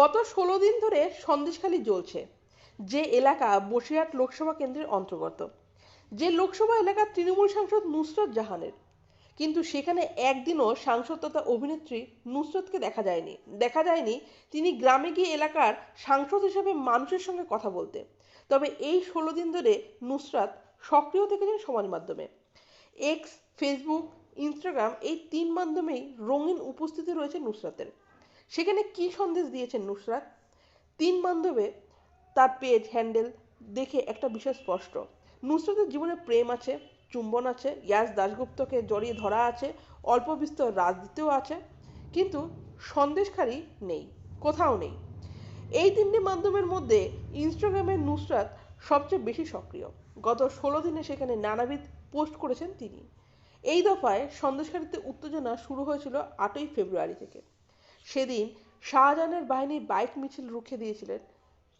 গত ষোলো দিন ধরে সন্দেশখালি জ্বলছে, যে এলাকা বসিরহাট লোকসভা কেন্দ্রের অন্তর্গত। যে লোকসভা এলাকার তৃণমূল সাংসদ নুসরত জাহানের। কিন্তু সেখানে একদিনও সাংসদ তথা অভিনেত্রী নুসরতকে দেখা যায়নি। দেখা যায়নি তিনি গ্রামে গিয়ে এলাকার সাংসদ হিসেবে মানুষের সঙ্গে কথা বলতে। তবে এই ষোলো দিন ধরে নুসরাত সক্রিয় থেকেছেন সমাজ মাধ্যমে। এক্স ফেসবুক ইনস্টাগ্রাম এই তিন মাধ্যমেই রঙিন উপস্থিতি রয়েছে নুসরাতের। সেখানে কি সন্দেশ দিয়েছেন নুসরাত? তিন বান্ধবে তার পেজ হ্যান্ডেল দেখে একটা বিষয় স্পষ্ট। নুসরাতের জীবনে প্রেম আছে, চুম্বন আছে, ইয়াস দাশগুপ্তকে জড়িয়ে ধরা আছে, অল্প বিস্তর রাজনীতিও আছে, কিন্তু সন্দেশখালি নেই, কোথাও নেই। এই তিনটি মাধ্যমের মধ্যে ইনস্টাগ্রামে নুসরাত সবচেয়ে বেশি সক্রিয়। গত ষোলো দিনে সেখানে নানাবিধ পোস্ট করেছেন তিনি। এই দফায় সন্দেশখালিতে উত্তেজনা শুরু হয়েছিল আটই ফেব্রুয়ারি থেকে। সেদিন শাহজাহানের বাহিনী বাইক মিছিল রুখে দিয়েছিলেন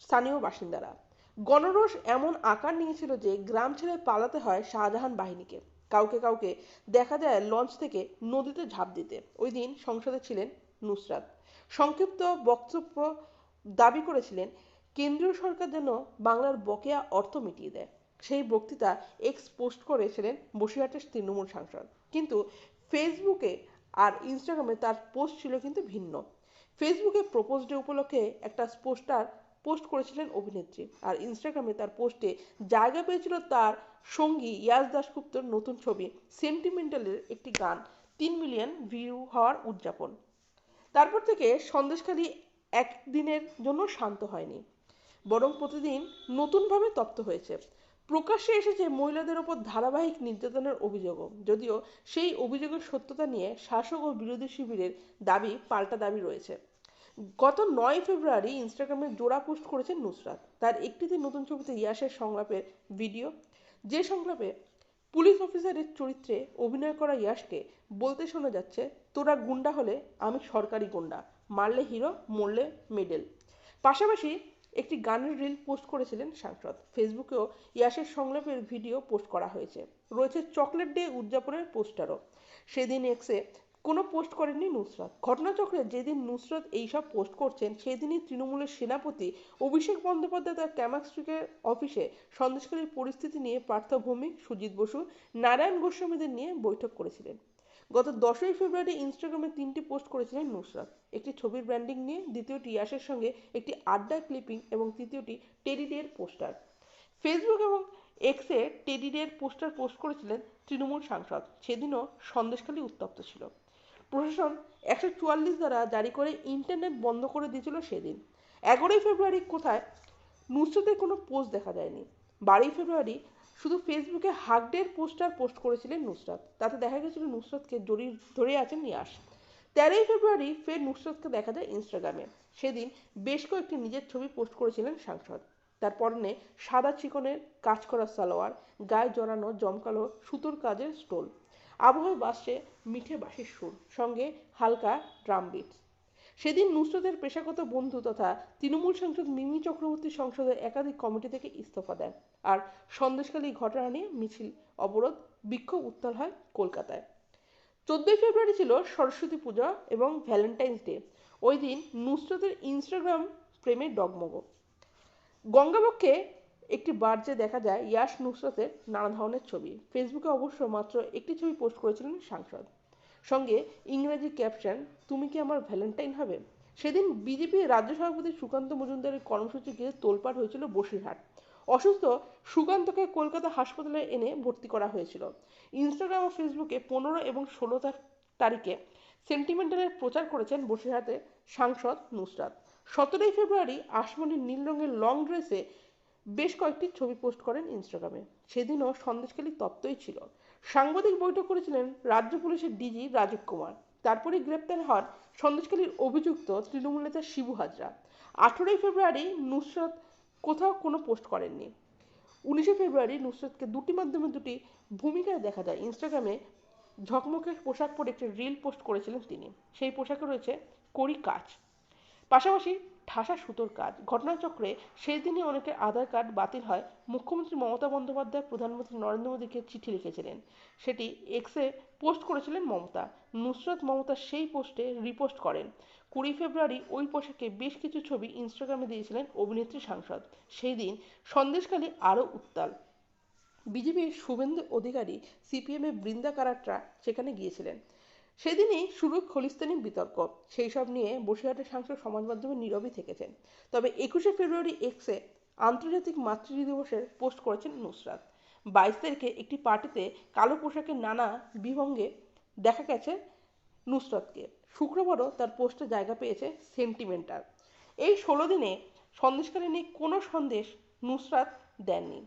স্থানীয় বাসিন্দারা। গণরোষ এমন আকার নিয়েছিল যে গ্রাম ছেড়ে পালাতে হয় শাহজাহান বাহিনীকে। কাউকে কাউকে দেখা যায় লঞ্চ থেকে নদীতে ঝাঁপ দিতে। ওই দিন সংসদে ছিলেন নুসরাত। সংক্ষিপ্ত বক্তব্য দাবি করেছিলেন, কেন্দ্রীয় সরকার যেন বাংলার বকেয়া অর্থ মিটিয়ে দেয়। সেই বক্তৃতা এক্স পোস্ট করেছিলেন বসিরহাটের তৃণমূল সাংসদ। কিন্তু ফেসবুকে আর ইনস্টাগ্রামে তার পোস্ট ছিল কিন্তু ভিন্ন। ফেসবুকে প্রপোজ ডে উপলক্ষে একটা পোস্টার পোস্ট করেছিলেন অভিনেত্রী। আর ইনস্টাগ্রামে তার পোস্টে জায়গা পেয়েছিল তার সঙ্গী ইয়াস দাশগুপ্তর নতুন ছবি সেন্টিমেন্টালের একটি গান, তিন মিলিয়ন ভিউ হওয়ার উদযাপন। তারপর থেকে সন্দেশখালী একদিনের জন্য শান্ত হয়নি, বরং প্রতিদিন নতুনভাবে তপ্ত হয়েছে। প্রকাশ্যে এসেছে মহিলাদের ওপর ধারাবাহিক নির্যাতনের অভিযোগও। যদিও সেই অভিযোগের সত্যতা নিয়ে শাসক ও বিরোধী শিবিরের দাবি, পাল্টা দাবি রয়েছে। গত নয় ফেব্রুয়ারি ইনস্টাগ্রামে জোড়া পোস্ট করেছেন নুসরাত। তার একটিতে নতুন ছবিতে ইয়াসের সংলাপের ভিডিও। যে সংলাপে পুলিশ অফিসারের চরিত্রে অভিনয় করা ইয়াসকে বলতে শোনা যাচ্ছে, তোরা গুন্ডা হলে আমি সরকারি গুন্ডা। মারলে হিরো, মরলে মেডেল। পাশাপাশি একটি গানের রিল পোস্ট করেছিলেন সাংসদ। ফেসবুকেও ইয়াসের সংলাপের ভিডিও পোস্ট করা হয়েছে। রয়েছে চকলেট ডে উদযাপনের পোস্টারও সেদিন এক্সে কোনো পোস্ট করেননি নুসরাত। ঘটনাচক্রে যেদিন নুসরাত এইসব পোস্ট করছেন, সেদিনই তৃণমূলের সেনাপতি অভিষেক বন্দ্যোপাধ্যায় তার ক্যামাক্সট্রিকের অফিসে সন্দেশকারীর পরিস্থিতি নিয়ে পার্থ ভৌমিক সুজিত বসু, নারায়ণ গোস্বামীদের নিয়ে বৈঠক করেছিলেন। গত দশই ফেব্রুয়ারি ইনস্টাগ্রামে তিনটি পোস্ট করেছিলেন নুসরাত। একটি ছবির ব্র্যান্ডিং নিয়ে, দ্বিতীয়টি ইয়াসের সঙ্গে একটি আড্ডা ক্লিপিং এবং তৃতীয়টি টেডি ডের পোস্টার ফেসবুক এবং এক্সে টেডি ডের পোস্টার পোস্ট করেছিলেন তৃণমূল সাংসদ। সেদিনও সন্দেশখালী উত্তপ্ত ছিল। প্রশাসন একশো চুয়াল্লিশ দ্বারা জারি করে ইন্টারনেট বন্ধ করে দিয়েছিল সেদিন। এগারোই ফেব্রুয়ারি কোথায়? নুসরতের কোনো পোস্ট দেখা যায়নি। বারোই ফেব্রুয়ারি শুধু ফেসবুকে হাগডের পোস্টার পোস্ট করেছিলেন নুসরাত। তাতে দেখা গেছিল নুসরাতকে জড়িয়ে ধরে আছেন নিয়াস। তেরোই ফেব্রুয়ারি ফের নুসরাতকে দেখা যায় ইনস্টাগ্রামে সেদিন বেশ কয়েকটি নিজের ছবি পোস্ট করেছিলেন সাংসদ। তার পরনে সাদা চিকনের কাজ করা সালোয়ার, গায়ে জড়ানো জমকালো সুতোর কাজের স্টোল আবহাওয়ায় বাসছে মিঠে বাঁশির সুর, সঙ্গে হালকা ড্রাম বিট সেদিন নুসরতের পেশাগত বন্ধু তথা তৃণমূল সাংসদ মিমি চক্রবর্তী সংসদের একাধিক কমিটি থেকে ইস্তফা দেন আর সন্দেশকালী ঘটনা নিয়ে মিছিল, অবরোধ, বিক্ষোভ উত্তাল হয় কলকাতায়। চোদ্দই ফেব্রুয়ারি ছিল সরস্বতী পূজা এবং ভ্যালেন্টাইন্স ডে। ওই দিন নুসরতের ইনস্টাগ্রাম প্রেমে ডগমগ। গঙ্গাবক্ষে একটি বার্জে দেখা যায় ইয়াস নুসরতের নানা ধরনের ছবি। ফেসবুকে অবশ্য মাত্র একটি ছবি পোস্ট করেছিলেন সাংসদ। সঙ্গে ইংরেজি ক্যাপশন তুমি কি আমার ভ্যালেন্টাইন হবে? সেদিন বিজেপি রাজ্য সভাপতি সুকান্ত মজুমদারের কর্মসূচি ঘিরে তোলপাড় হয়েছিল বসিরহাট। অসুস্থ সুকান্তকে কলকাতা হাসপাতালে এনে ভর্তি করা হয়েছিল। ইনস্টাগ্রাম ও ফেসবুকে পনেরো এবং ষোলো তারিখে সেন্টিমেন্টালের প্রচার করেছেন বসিরহাটে সাংসদ নুসরাত। সতেরোই ফেব্রুয়ারি আসমনির নীল রঙের লং ড্রেসে বেশ কয়েকটি ছবি পোস্ট করেন ইনস্টাগ্রামে। সেদিনও সন্দেশখালী তপ্তই ছিল। সাংবাদিক বৈঠক করেছিলেন রাজ্য পুলিশের ডিজি রাজীব কুমার। তারপরে গ্রেপ্তার হন সন্দেশখালীর অভিযুক্ত তৃণমূল নেতা শিবু হাজরা। আঠেরোই ফেব্রুয়ারি নুসরত কোথাও কোনো পোস্ট করেননি। উনিশে ফেব্রুয়ারি নুসরতকে দুটি মাধ্যমে দুটি ভূমিকায় দেখা যায়। ইনস্টাগ্রামে ঝকমকে পোশাক পরে একটি রিল পোস্ট করেছিলেন তিনি। সেই পোশাকে রয়েছে কড়ি কাজ পাশাপাশি ঠাসা সুতোর কাজ। ঘটনাচক্রে সেই দিনই অনেকের আধার কার্ড বাতিল হয়। মুখ্যমন্ত্রী মমতা বন্দ্যোপাধ্যায় প্রধানমন্ত্রী নরেন্দ্র মোদীকে চিঠি লিখেছিলেন। সেটি এক্সে পোস্ট করেছিলেন মমতা। নুসরত মমতা সেই পোস্টে রিপোস্ট করেন। কুড়ি ফেব্রুয়ারি ওই পোশাকে বেশ কিছু ছবি ইনস্টাগ্রামে দিয়েছিলেন অভিনেত্রী সাংসদ। সেই দিন সন্দেশখালী আরও উত্তাল। বিজেপির শুভেন্দু অধিকারী সিপিএমের বৃন্দা কারাটরা সেখানে গিয়েছিলেন। সেদিনই শুরু খলিস্তানি বিতর্ক। সেই সব নিয়ে বসিরহাটের সাংসদ সমাজ মাধ্যমে নীরবই থেকেছেন। তবে একুশে ফেব্রুয়ারি এক্সে আন্তর্জাতিক মাতৃ দিবসের পোস্ট করেছেন নুসরাত। বাইশ তারিখে একটি পার্টিতে কালো পোশাকের নানা বিভঙ্গে দেখা গেছে নুসরাতকে। শুক্রবারও তার পোস্টে জায়গা পেয়েছে সেন্টিমেন্টাল। এই ষোলো দিনে সন্দেশকারী নিয়ে কোনো সন্দেশ নুসরাত দেননি।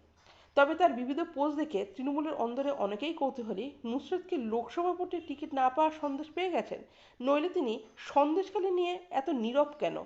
তবে তার বিবিধ পোস্ট দেখে তৃণমূলের অন্দরে অনেকেই কৌতূহলী। নুসরতকে লোকসভা ভোটে টিকিট না পাওয়ার সন্দেশ পেয়ে গেছেন। নইলে তিনি সন্দেশকালে নিয়ে এত নীরব কেন?